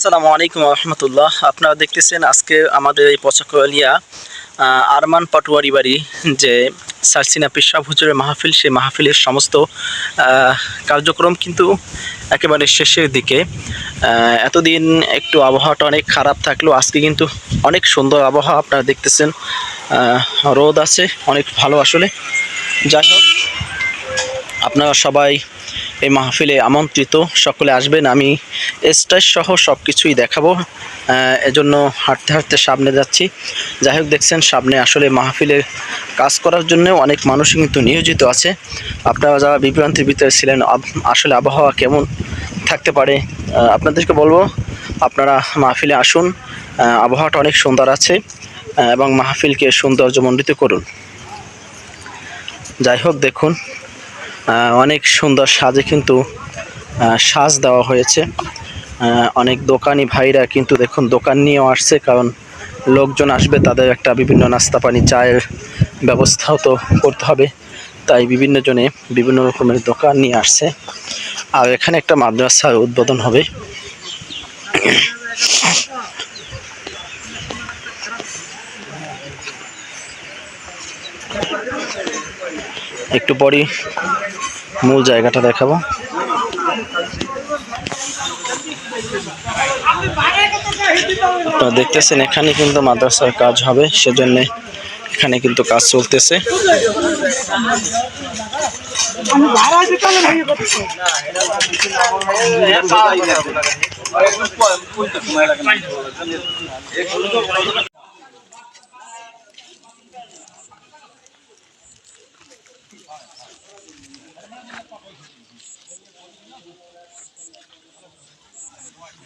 আসসালামু আলাইকুম রহমতুল্লাহ। আপনারা দেখতেছেন আজকে আমাদের এই পচাকলিয়া আরমান পাটুয়ারি বাড়ি যে সারসিনা পেশাব হুজুরের মাহফিল, সেই মাহফিলের সমস্ত কার্যক্রম কিন্তু একেবারে শেষের দিকে। এতদিন একটু আবহাওয়াটা অনেক খারাপ থাকলেও আজকে কিন্তু অনেক সুন্দর আবহাওয়া আপনারা দেখতেছেন। রোদ আছে, অনেক ভালো আসলে। যাই হোক, আপনারা সবাই এই মাহফিলে আমন্ত্রিত, সকলে আসবেন, আমি স্টেজ সহ সব কিছুই দেখাবো এজন্য হাঁটতে হাঁটতে সামনে যাচ্ছি। যাই হোক, দেখছেন, সামনে আসলে মাহফিলের কাজ করার জন্য অনেক মানুষই কিন্তু নিয়োজিত আছে। আপনারা যারা বিভ্রান্তির ভিতরে ছিলেন আসলে আবহাওয়া কেমন থাকতে পারে আপনাদেরকে বলব, আপনারা মাহফিলে আসুন। আবহাওয়াটা অনেক সুন্দর আছে এবং মাহফিলকে সৌন্দর্যমণ্ডিত করুন। যাই হোক, দেখুন অনেক সুন্দর সাজে কিন্তু সাজ দেওয়া হয়েছে। অনেক দোকানি ভাইরা কিন্তু দেখুন, দোকান নিয়েও আসছে কারণ লোকজন আসবে, তাদের একটা বিভিন্ন নাস্তা পানি, চায়ের ব্যবস্থাও তো করতে হবে। তাই বিভিন্ন জনে বিভিন্ন রকমের দোকান নিয়ে আসছে। আর এখানে একটা মাদ্রাসার উদ্বোধন হবে। একটু পরই মূল জায়গাটা দেখাবো। আপনারা দেখতেছেন, এখানে কিন্তু মাদ্রাসার কাজ হবে, সেজন্য এখানে কিন্তু কাজ চলতেছে।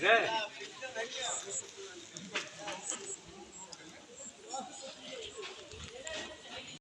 Zé.